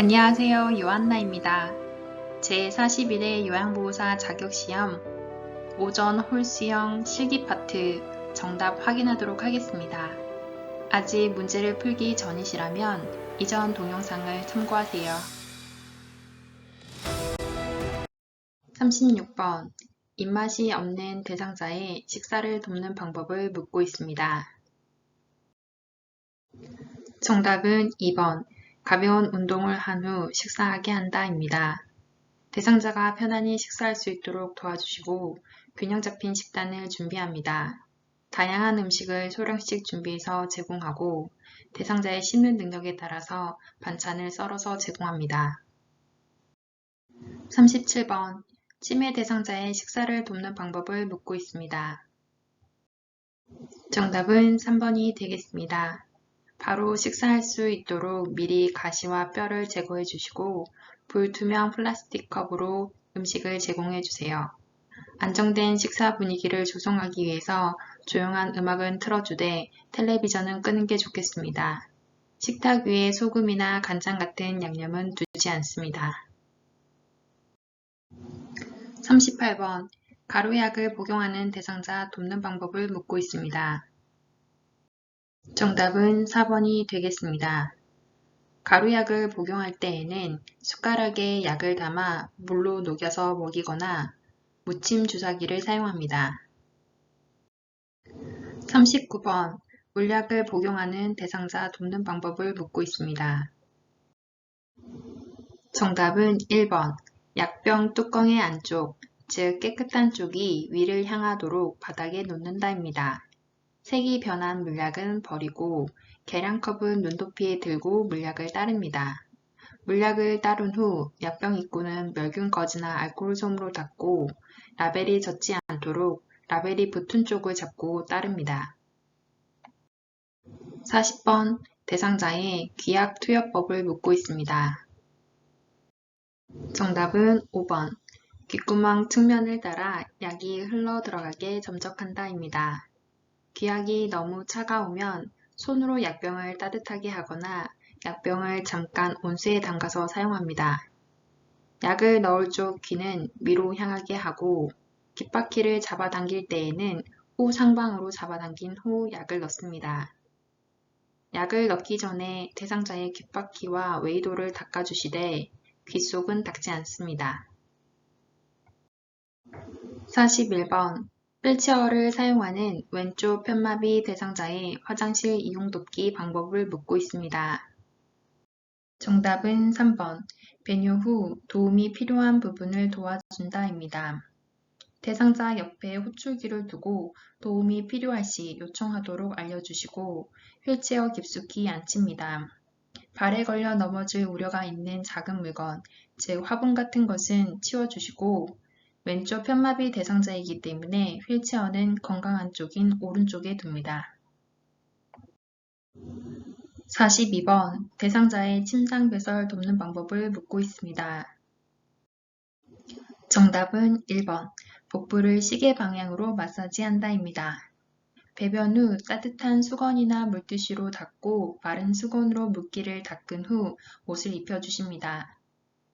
안녕하세요. 요한나입니다. 제41회 요양보호사 자격시험 오전 홀수형 실기 파트 정답 확인하도록 하겠습니다. 아직 문제를 풀기 전이시라면 이전 동영상을 참고하세요. 36번 입맛이 없는 대상자의 식사를 돕는 방법을 묻고 있습니다. 정답은 2번 가벼운 운동을 한 후 식사하게 한다입니다. 대상자가 편안히 식사할 수 있도록 도와주시고 균형 잡힌 식단을 준비합니다. 다양한 음식을 소량씩 준비해서 제공하고 대상자의 씹는 능력에 따라서 반찬을 썰어서 제공합니다. 37번 치매 대상자의 식사를 돕는 방법을 묻고 있습니다. 정답은 3번이 되겠습니다. 바로 식사할 수 있도록 미리 가시와 뼈를 제거해 주시고 불투명 플라스틱 컵으로 음식을 제공해 주세요. 안정된 식사 분위기를 조성하기 위해서 조용한 음악은 틀어주되 텔레비전은 끄는 게 좋겠습니다. 식탁 위에 소금이나 간장 같은 양념은 두지 않습니다. 38번 가루약을 복용하는 대상자 돕는 방법을 묻고 있습니다. 정답은 4번이 되겠습니다. 가루약을 복용할 때에는 숟가락에 약을 담아 물로 녹여서 먹이거나 무침 주사기를 사용합니다. 39번 물약을 복용하는 대상자 돕는 방법을 묻고 있습니다. 정답은 1번 약병 뚜껑의 안쪽, 즉 깨끗한 쪽이 위를 향하도록 바닥에 놓는다입니다. 색이 변한 물약은 버리고 계량컵은 눈높이에 들고 물약을 따릅니다. 물약을 따른 후 약병 입구는 멸균 거즈나 알코올 솜으로 닦고 라벨이 젖지 않도록 라벨이 붙은 쪽을 잡고 따릅니다. 40번 대상자의 귀약 투여법을 묻고 있습니다. 정답은 5번 귓구멍 측면을 따라 약이 흘러 들어가게 점적한다입니다. 귀약이 너무 차가우면 손으로 약병을 따뜻하게 하거나 약병을 잠깐 온수에 담가서 사용합니다. 약을 넣을 쪽 귀는 위로 향하게 하고 귓바퀴를 잡아당길 때에는 후 상방으로 잡아당긴 후 약을 넣습니다. 약을 넣기 전에 대상자의 귓바퀴와 웨이도를 닦아주시되 귓속은 닦지 않습니다. 41번 휠체어를 사용하는 왼쪽 편마비 대상자의 화장실 이용 돕기 방법을 묻고 있습니다. 정답은 3번 배뇨 후 도움이 필요한 부분을 도와준다입니다. 대상자 옆에 호출기를 두고 도움이 필요할 시 요청하도록 알려주시고 휠체어 깊숙이 앉힙니다. 발에 걸려 넘어질 우려가 있는 작은 물건, 즉 화분 같은 것은 치워주시고 왼쪽 편마비 대상자이기 때문에 휠체어는 건강한 쪽인 오른쪽에 둡니다. 42번 대상자의 침상 배설 돕는 방법을 묻고 있습니다. 정답은 1번 복부를 시계 방향으로 마사지한다입니다. 배변 후 따뜻한 수건이나 물티슈로 닦고 마른 수건으로 물기를 닦은 후 옷을 입혀주십니다.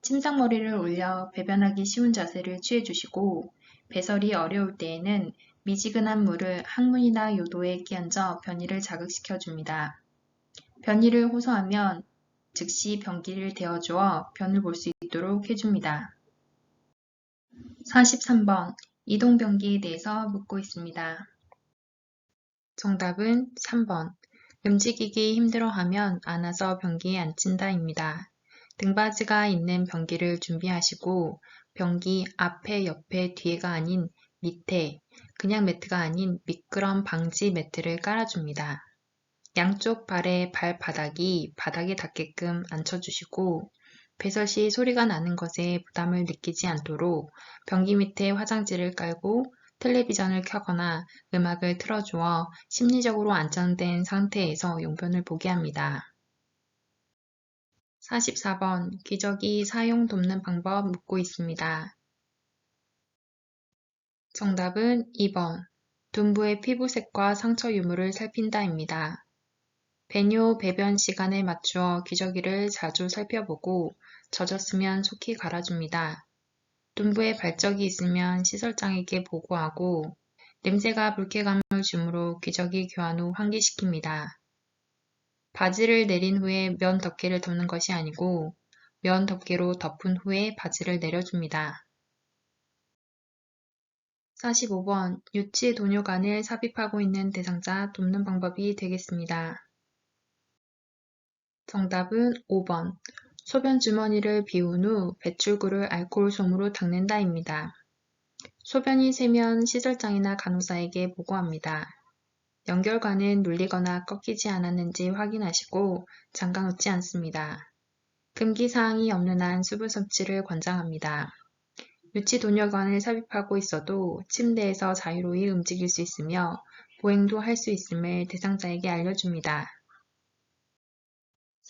침상머리를 올려 배변하기 쉬운 자세를 취해 주시고 배설이 어려울 때에는 미지근한 물을 항문이나 요도에 끼얹어 변이를 자극시켜 줍니다. 변이를 호소하면 즉시 변기를 데워주어 변을 볼 수 있도록 해줍니다. 43번 이동변기에 대해서 묻고 있습니다. 정답은 3번 움직이기 힘들어하면 안아서 변기에 앉힌다입니다. 등받이가 있는 변기를 준비하시고 변기 앞에 옆에 뒤에가 아닌 밑에 그냥 매트가 아닌 미끄럼 방지 매트를 깔아줍니다. 양쪽 발의 발바닥이 바닥에 닿게끔 앉혀주시고 배설 시 소리가 나는 것에 부담을 느끼지 않도록 변기 밑에 화장지를 깔고 텔레비전을 켜거나 음악을 틀어주어 심리적으로 안정된 상태에서 용변을 보게 합니다. 44번 기저귀 사용 돕는 방법 묻고 있습니다. 정답은 2번 둔부의 피부색과 상처 유무를 살핀다입니다. 배뇨 배변 시간에 맞추어 기저귀를 자주 살펴보고 젖었으면 속히 갈아줍니다. 둔부에 발적이 있으면 시설장에게 보고하고 냄새가 불쾌감을 주므로 기저귀 교환 후 환기시킵니다. 바지를 내린 후에 면 덮개를 덮는 것이 아니고 면 덮개로 덮은 후에 바지를 내려줍니다. 45번 유치 도뇨관을 삽입하고 있는 대상자 돕는 방법이 되겠습니다. 정답은 5번 소변 주머니를 비운 후 배출구를 알코올 솜으로 닦는다입니다. 소변이 새면 시설장이나 간호사에게 보고합니다. 연결관은 눌리거나 꺾이지 않았는지 확인하시고 잠가놓지 않습니다. 금기사항이 없는 한 수분 섭취를 권장합니다. 유치 도녀관을 삽입하고 있어도 침대에서 자유로이 움직일 수 있으며 보행도 할 수 있음을 대상자에게 알려줍니다.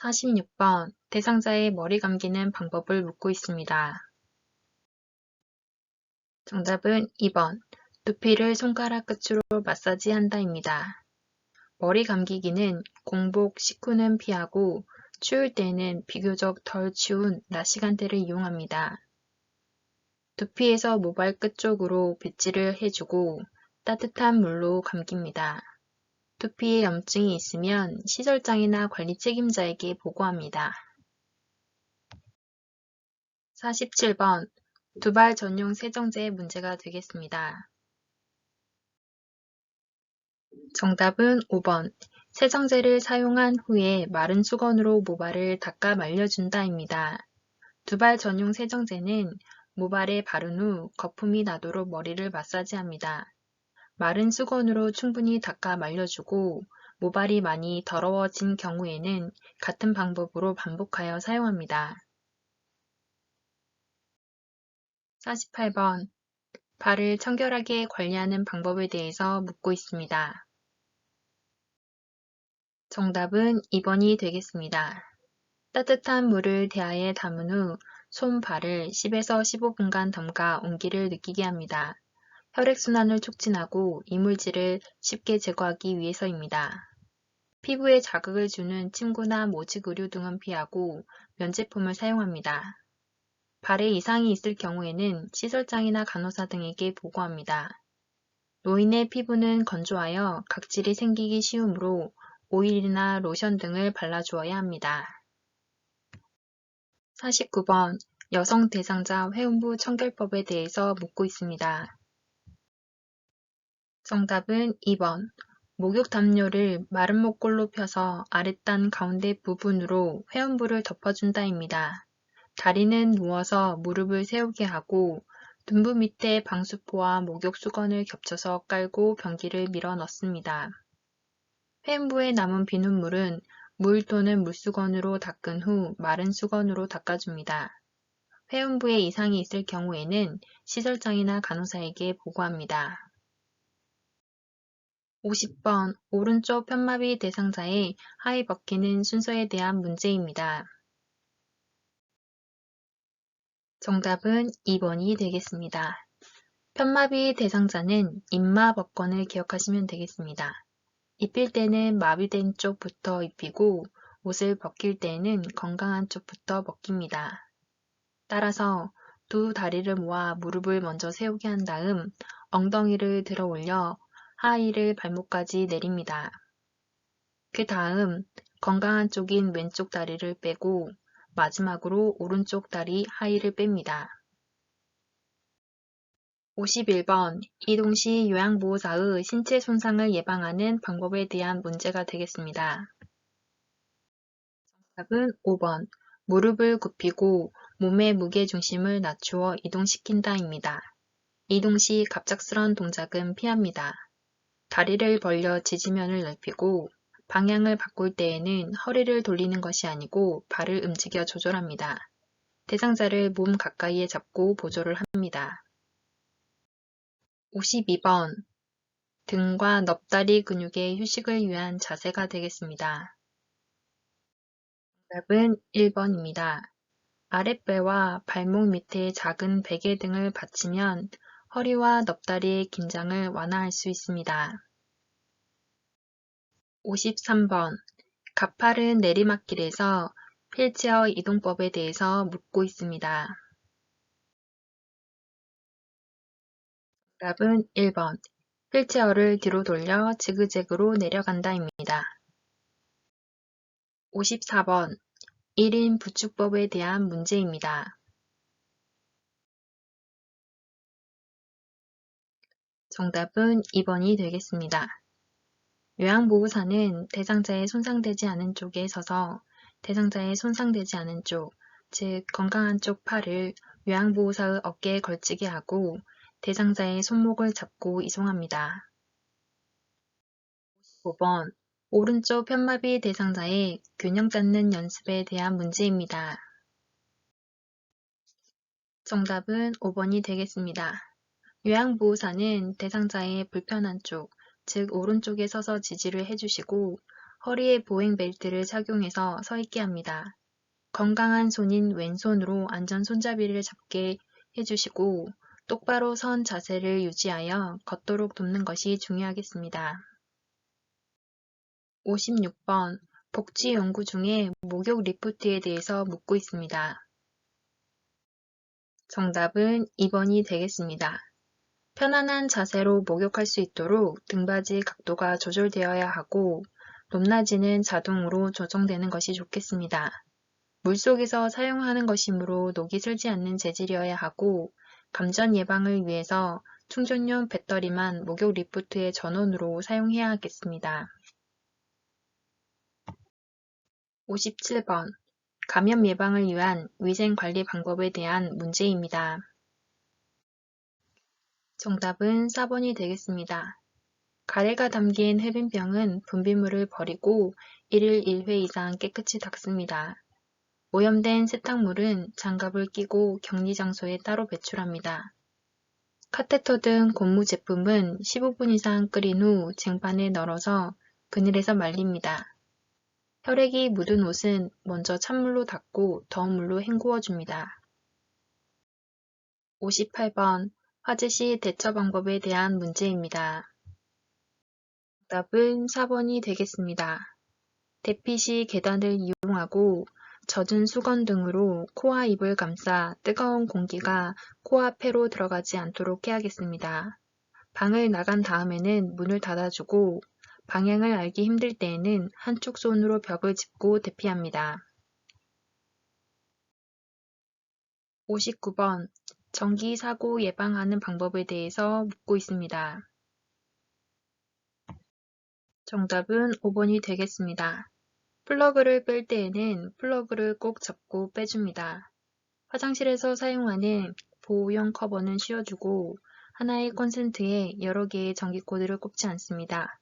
46번 대상자의 머리 감기는 방법을 묻고 있습니다. 정답은 2번 두피를 손가락 끝으로 마사지 한다입니다. 머리 감기기는 공복 식후는 피하고 추울 때는 비교적 덜 추운 낮 시간대를 이용합니다. 두피에서 모발 끝 쪽으로 빗질을 해주고 따뜻한 물로 감깁니다. 두피에 염증이 있으면 시설장이나 관리 책임자에게 보고합니다. 47번 두발 전용 세정제의 문제가 되겠습니다. 정답은 5번 세정제를 사용한 후에 마른 수건으로 모발을 닦아 말려준다입니다. 두발 전용 세정제는 모발에 바른 후 거품이 나도록 머리를 마사지합니다. 마른 수건으로 충분히 닦아 말려주고 모발이 많이 더러워진 경우에는 같은 방법으로 반복하여 사용합니다. 48번 발을 청결하게 관리하는 방법에 대해서 묻고 있습니다. 정답은 2번이 되겠습니다. 따뜻한 물을 대야에 담은 후 손 발을 10에서 15분간 담가 온기를 느끼게 합니다. 혈액순환을 촉진하고 이물질을 쉽게 제거하기 위해서입니다. 피부에 자극을 주는 침구나 모직 의류 등은 피하고 면제품을 사용합니다. 발에 이상이 있을 경우에는 시설장이나 간호사 등에게 보고합니다. 노인의 피부는 건조하여 각질이 생기기 쉬우므로 오일이나 로션 등을 발라주어야 합니다. 49번 여성 대상자 회원부 청결법에 대해서 묻고 있습니다. 정답은 2번 목욕 담요를 마른 목골로 펴서 아랫단 가운데 부분으로 회원부를 덮어준다입니다. 다리는 누워서 무릎을 세우게 하고 둔부 밑에 방수포와 목욕 수건을 겹쳐서 깔고 변기를 밀어 넣습니다. 회원부에 남은 비눗물은 물 또는 물수건으로 닦은 후 마른 수건으로 닦아줍니다. 회원부에 이상이 있을 경우에는 시설장이나 간호사에게 보고합니다. 50번 오른쪽 편마비 대상자의 하이 벗기는 순서에 대한 문제입니다. 정답은 2번이 되겠습니다. 편마비 대상자는 입마 벗건을 기억하시면 되겠습니다. 입힐 때는 마비된 쪽부터 입히고 옷을 벗길 때는 건강한 쪽부터 벗깁니다. 따라서 두 다리를 모아 무릎을 먼저 세우게 한 다음 엉덩이를 들어 올려 하의를 발목까지 내립니다. 그 다음 건강한 쪽인 왼쪽 다리를 빼고 마지막으로 오른쪽 다리 하의를 뺍니다. 51번 이동시 요양보호사의 신체 손상을 예방하는 방법에 대한 문제가 되겠습니다. 정답은 5번 무릎을 굽히고 몸의 무게중심을 낮추어 이동시킨다입니다. 이동 시 갑작스런 동작은 피합니다. 다리를 벌려 지지면을 넓히고 방향을 바꿀 때에는 허리를 돌리는 것이 아니고 발을 움직여 조절합니다. 대상자를 몸 가까이에 잡고 보조를 합니다. 52번 등과 넙다리 근육의 휴식을 위한 자세가 되겠습니다. 정답은 1번입니다. 아랫배와 발목 밑에 작은 베개 등을 받치면 허리와 넙다리의 긴장을 완화할 수 있습니다. 53번 가파른 내리막길에서 휠체어 이동법에 대해서 묻고 있습니다. 답은 1번. 휠체어를 뒤로 돌려 지그재그로 내려간다입니다. 54번. 1인 부축법에 대한 문제입니다. 정답은 2번이 되겠습니다. 요양보호사는 대상자의 손상되지 않은 쪽에 서서 대상자의 손상되지 않은 쪽, 즉 건강한 쪽 팔을 요양보호사의 어깨에 걸치게 하고 대상자의 손목을 잡고 이송합니다. 5번 오른쪽 편마비 대상자의 균형 잡는 연습에 대한 문제입니다. 정답은 5번이 되겠습니다. 요양보호사는 대상자의 불편한 쪽, 즉 오른쪽에 서서 지지를 해주시고 허리에 보행 벨트를 착용해서 서 있게 합니다. 건강한 손인 왼손으로 안전 손잡이를 잡게 해주시고 똑바로 선 자세를 유지하여 걷도록 돕는 것이 중요하겠습니다. 56번 복지 연구 중에 목욕 리프트에 대해서 묻고 있습니다. 정답은 2번이 되겠습니다. 편안한 자세로 목욕할 수 있도록 등받이 각도가 조절되어야 하고 높낮이는 자동으로 조정되는 것이 좋겠습니다. 물속에서 사용하는 것이므로 녹이 슬지 않는 재질이어야 하고 감전 예방을 위해서 충전용 배터리만 목욕 리프트의 전원으로 사용해야 하겠습니다. 57번 감염 예방을 위한 위생 관리 방법에 대한 문제입니다. 정답은 4번이 되겠습니다. 가래가 담긴 흡인병은 분비물을 버리고 1일 1회 이상 깨끗이 닦습니다. 오염된 세탁물은 장갑을 끼고 격리 장소에 따로 배출합니다. 카테터 등 고무 제품은 15분 이상 끓인 후 쟁반에 널어서 그늘에서 말립니다. 혈액이 묻은 옷은 먼저 찬물로 닦고 더운 물로 헹구어 줍니다. 58번 화재 시 대처 방법에 대한 문제입니다. 답은 4번이 되겠습니다. 대피 시 계단을 이용하고 젖은 수건 등으로 코와 입을 감싸 뜨거운 공기가 코와 폐로 들어가지 않도록 해야겠습니다. 방을 나간 다음에는 문을 닫아주고 방향을 알기 힘들 때에는 한쪽 손으로 벽을 짚고 대피합니다. 59번 전기 사고 예방하는 방법에 대해서 묻고 있습니다. 정답은 5번이 되겠습니다. 플러그를 뺄 때에는 플러그를 꼭 잡고 빼줍니다. 화장실에서 사용하는 보호용 커버는 씌워주고 하나의 콘센트에 여러 개의 전기 코드를 꼽지 않습니다.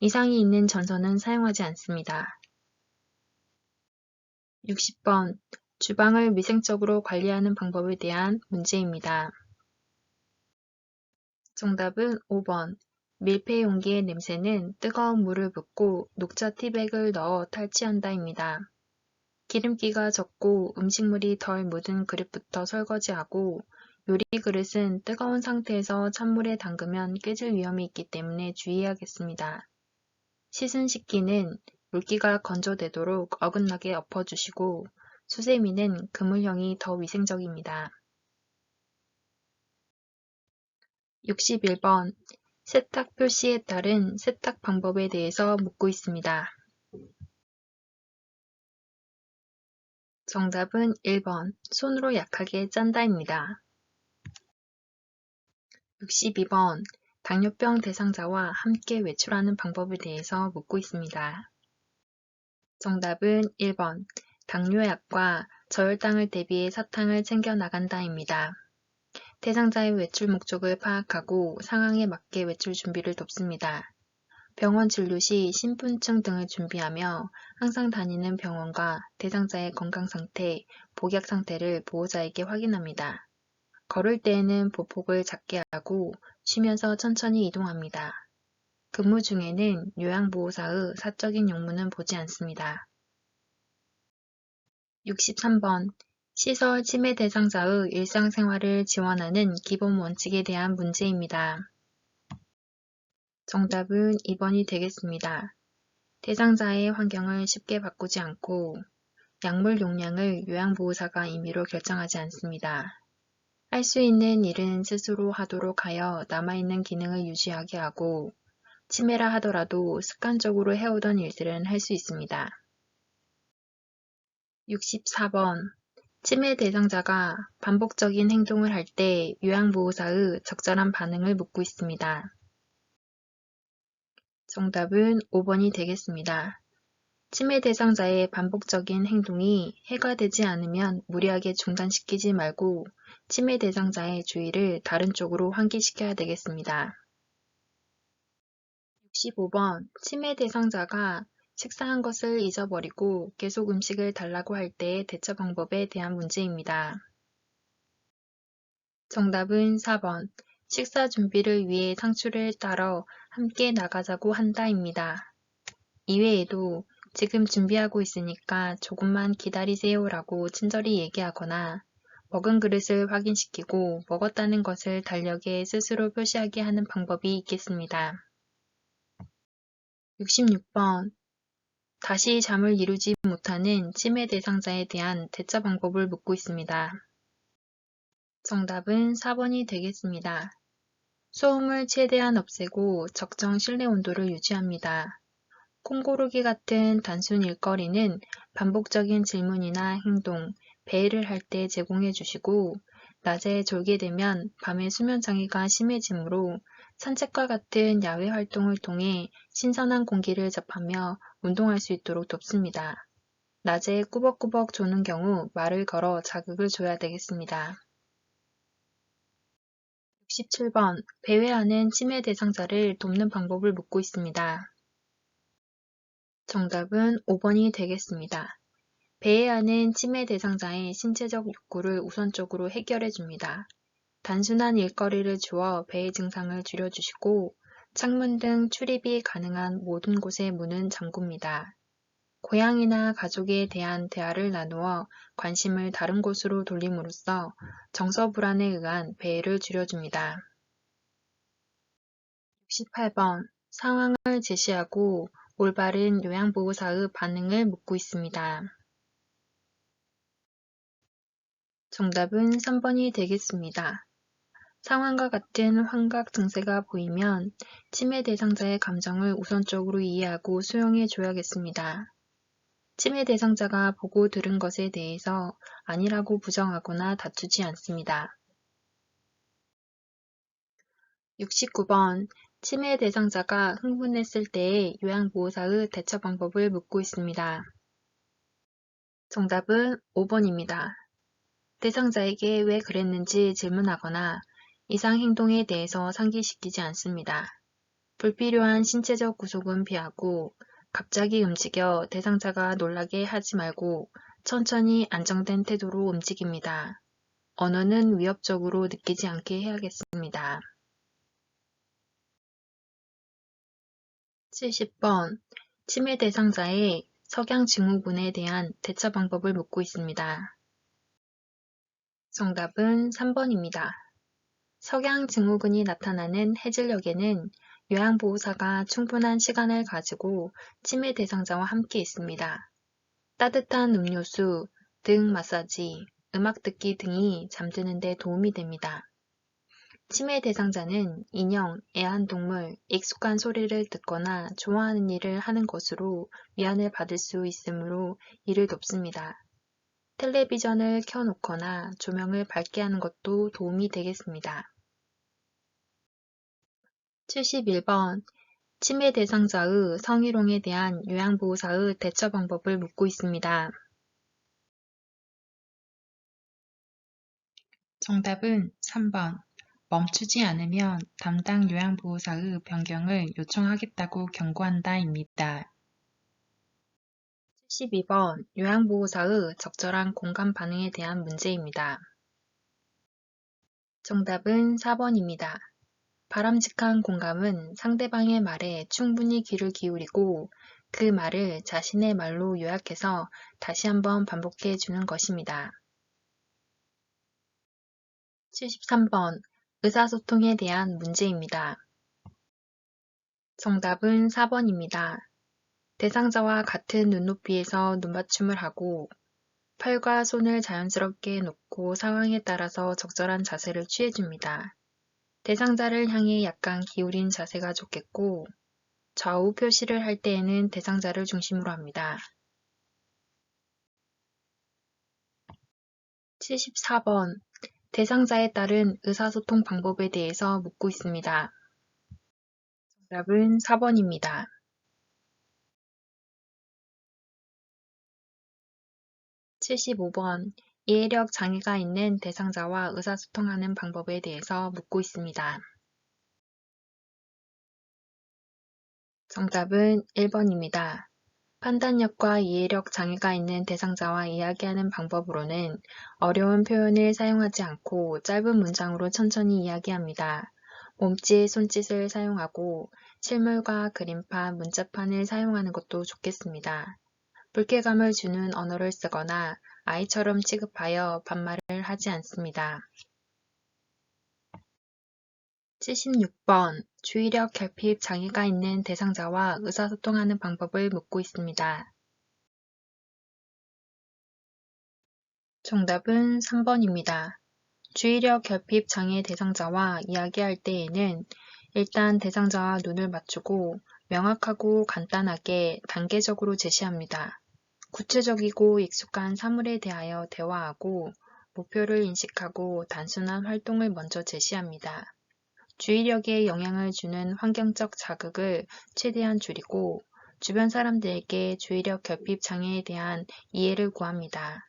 이상이 있는 전선은 사용하지 않습니다. 60번 주방을 위생적으로 관리하는 방법에 대한 문제입니다. 정답은 5번 밀폐 용기의 냄새는 뜨거운 물을 붓고 녹차 티백을 넣어 탈취한다입니다. 기름기가 적고 음식물이 덜 묻은 그릇부터 설거지하고 요리 그릇은 뜨거운 상태에서 찬물에 담그면 깨질 위험이 있기 때문에 주의해야겠습니다. 씻은 식기는 물기가 건조되도록 어긋나게 엎어주시고 수세미는 그물형이 더 위생적입니다. 61번 세탁 표시에 따른 세탁 방법에 대해서 묻고 있습니다. 정답은 1번 손으로 약하게 짠다입니다. 62번 당뇨병 대상자와 함께 외출하는 방법에 대해서 묻고 있습니다. 정답은 1번 당뇨약과 저혈당을 대비해 사탕을 챙겨 나간다입니다. 대상자의 외출 목적을 파악하고 상황에 맞게 외출 준비를 돕습니다. 병원 진료 시 신분증 등을 준비하며 항상 다니는 병원과 대상자의 건강 상태, 복약 상태를 보호자에게 확인합니다. 걸을 때에는 보폭을 작게 하고 쉬면서 천천히 이동합니다. 근무 중에는 요양보호사의 사적인 용무는 보지 않습니다. 63번 시설 치매 대상자의 일상생활을 지원하는 기본 원칙에 대한 문제입니다. 정답은 2번이 되겠습니다. 대상자의 환경을 쉽게 바꾸지 않고 약물 용량을 요양보호사가 임의로 결정하지 않습니다. 할 수 있는 일은 스스로 하도록 하여 남아있는 기능을 유지하게 하고 치매라 하더라도 습관적으로 해오던 일들은 할 수 있습니다. 64번 치매 대상자가 반복적인 행동을 할 때 요양보호사의 적절한 반응을 묻고 있습니다. 정답은 5번이 되겠습니다. 치매 대상자의 반복적인 행동이 해가 되지 않으면 무리하게 중단시키지 말고 치매 대상자의 주의를 다른 쪽으로 환기시켜야 되겠습니다. 65번 치매 대상자가 식사한 것을 잊어버리고 계속 음식을 달라고 할 때의 대처 방법에 대한 문제입니다. 정답은 4번 식사 준비를 위해 상추를 따러 함께 나가자고 한다입니다. 이외에도 지금 준비하고 있으니까 조금만 기다리세요 라고 친절히 얘기하거나 먹은 그릇을 확인시키고 먹었다는 것을 달력에 스스로 표시하게 하는 방법이 있겠습니다. 66번 다시 잠을 이루지 못하는 치매 대상자에 대한 대처 방법을 묻고 있습니다. 정답은 4번이 되겠습니다. 소음을 최대한 없애고 적정 실내 온도를 유지합니다. 콩고르기 같은 단순 일거리는 반복적인 질문이나 행동, 배회를 할 때 제공해 주시고 낮에 졸게 되면 밤에 수면 장애가 심해지므로 산책과 같은 야외 활동을 통해 신선한 공기를 접하며 운동할 수 있도록 돕습니다. 낮에 꾸벅꾸벅 조는 경우 말을 걸어 자극을 줘야 되겠습니다. 67번 배회하는 치매 대상자를 돕는 방법을 묻고 있습니다. 정답은 5번이 되겠습니다. 배회하는 치매 대상자의 신체적 욕구를 우선적으로 해결해 줍니다. 단순한 일거리를 주어 배의 증상을 줄여주시고 창문 등 출입이 가능한 모든 곳의 문은 잠굽니다. 고양이나 가족에 대한 대화를 나누어 관심을 다른 곳으로 돌림으로써 정서 불안에 의한 배해를 줄여줍니다. 68번 상황을 제시하고 올바른 요양보호사의 반응을 묻고 있습니다. 정답은 3번이 되겠습니다. 상황과 같은 환각 증세가 보이면 치매 대상자의 감정을 우선적으로 이해하고 수용해 줘야겠습니다. 치매 대상자가 보고 들은 것에 대해서 아니라고 부정하거나 다투지 않습니다. 69번 치매 대상자가 흥분했을 때의 요양보호사의 대처 방법을 묻고 있습니다. 정답은 5번입니다. 대상자에게 왜 그랬는지 질문하거나 이상 행동에 대해서 상기시키지 않습니다. 불필요한 신체적 구속은 피하고 갑자기 움직여 대상자가 놀라게 하지 말고 천천히 안정된 태도로 움직입니다. 언어는 위협적으로 느끼지 않게 해야겠습니다. 70번 치매 대상자의 석양 증후군에 대한 대처 방법을 묻고 있습니다. 정답은 3번입니다. 석양 증후군이 나타나는 해질녘에는 요양보호사가 충분한 시간을 가지고 치매 대상자와 함께 있습니다. 따뜻한 음료수, 등 마사지, 음악 듣기 등이 잠드는 데 도움이 됩니다. 치매 대상자는 인형, 애완동물, 익숙한 소리를 듣거나 좋아하는 일을 하는 것으로 위안을 받을 수 있으므로 이를 돕습니다. 텔레비전을 켜놓거나 조명을 밝게 하는 것도 도움이 되겠습니다. 71번 치매 대상자의 성희롱에 대한 요양보호사의 대처 방법을 묻고 있습니다. 정답은 3번 멈추지 않으면 담당 요양보호사의 변경을 요청하겠다고 경고한다입니다. 72번 요양보호사의 적절한 공감 반응에 대한 문제입니다. 정답은 4번입니다. 바람직한 공감은 상대방의 말에 충분히 귀를 기울이고 그 말을 자신의 말로 요약해서 다시 한번 반복해 주는 것입니다. 73번 의사소통에 대한 문제입니다. 정답은 4번입니다. 대상자와 같은 눈높이에서 눈맞춤을 하고 팔과 손을 자연스럽게 놓고 상황에 따라서 적절한 자세를 취해줍니다. 대상자를 향해 약간 기울인 자세가 좋겠고 좌우 표시를 할 때에는 대상자를 중심으로 합니다. 74번 대상자에 따른 의사소통 방법에 대해서 묻고 있습니다. 정답은 4번입니다. 75번 이해력 장애가 있는 대상자와 의사소통하는 방법에 대해서 묻고 있습니다. 정답은 1번입니다. 판단력과 이해력 장애가 있는 대상자와 이야기하는 방법으로는 어려운 표현을 사용하지 않고 짧은 문장으로 천천히 이야기합니다. 몸짓, 손짓을 사용하고 실물과 그림판, 문자판을 사용하는 것도 좋겠습니다. 불쾌감을 주는 언어를 쓰거나 아이처럼 취급하여 반말을 하지 않습니다. 76번 주의력 결핍 장애가 있는 대상자와 의사소통하는 방법을 묻고 있습니다. 정답은 3번입니다. 주의력 결핍 장애 대상자와 이야기할 때에는 일단 대상자와 눈을 맞추고 명확하고 간단하게 단계적으로 제시합니다. 구체적이고 익숙한 사물에 대하여 대화하고 목표를 인식하고 단순한 활동을 먼저 제시합니다. 주의력에 영향을 주는 환경적 자극을 최대한 줄이고 주변 사람들에게 주의력 결핍 장애에 대한 이해를 구합니다.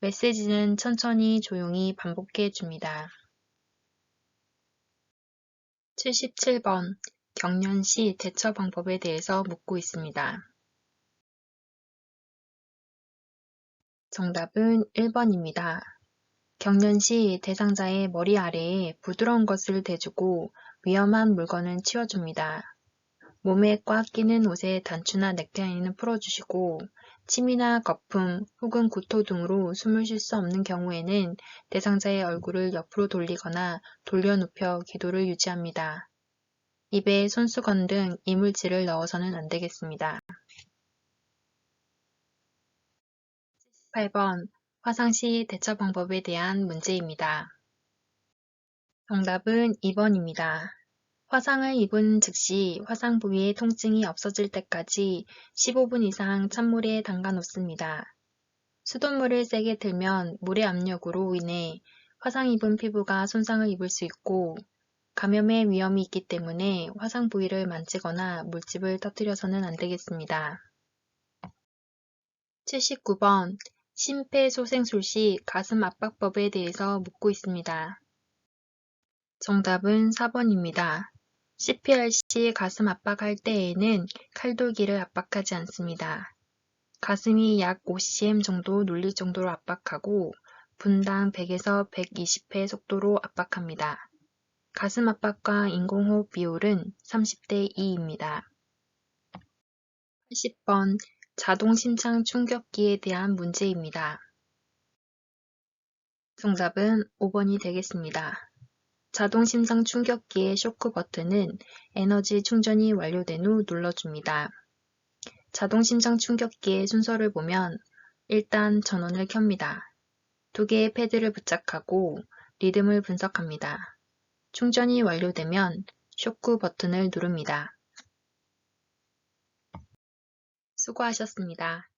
메시지는 천천히 조용히 반복해 줍니다. 77번 경련 시 대처 방법에 대해서 묻고 있습니다. 정답은 1번입니다. 경련 시 대상자의 머리 아래에 부드러운 것을 대주고 위험한 물건은 치워줍니다. 몸에 꽉 끼는 옷의 단추나 넥타이는 풀어주시고 침이나 거품 혹은 구토 등으로 숨을 쉴 수 없는 경우에는 대상자의 얼굴을 옆으로 돌리거나 돌려 눕혀 기도를 유지합니다. 입에 손수건 등 이물질을 넣어서는 안 되겠습니다. 8번 화상 시 대처 방법에 대한 문제입니다. 정답은 2번입니다. 화상을 입은 즉시 화상 부위의 통증이 없어질 때까지 15분 이상 찬물에 담가 놓습니다. 수돗물을 세게 틀면 물의 압력으로 인해 화상 입은 피부가 손상을 입을 수 있고 감염의 위험이 있기 때문에 화상 부위를 만지거나 물집을 터뜨려서는 안 되겠습니다. 79번 심폐소생술 시 가슴 압박법에 대해서 묻고 있습니다. 정답은 4번입니다. CPR 시 가슴 압박할 때에는 칼돌기를 압박하지 않습니다. 가슴이 약 5cm 정도 눌릴 정도로 압박하고 분당 100에서 120회 속도로 압박합니다. 가슴 압박과 인공호흡 비율은 30대 2입니다. 80번 자동 심장 충격기에 대한 문제입니다. 정답은 5번이 되겠습니다. 자동 심장 충격기의 쇼크 버튼은 에너지 충전이 완료된 후 눌러줍니다. 자동 심장 충격기의 순서를 보면 일단 전원을 켭니다. 두 개의 패드를 부착하고 리듬을 분석합니다. 충전이 완료되면 쇼크 버튼을 누릅니다. 수고하셨습니다.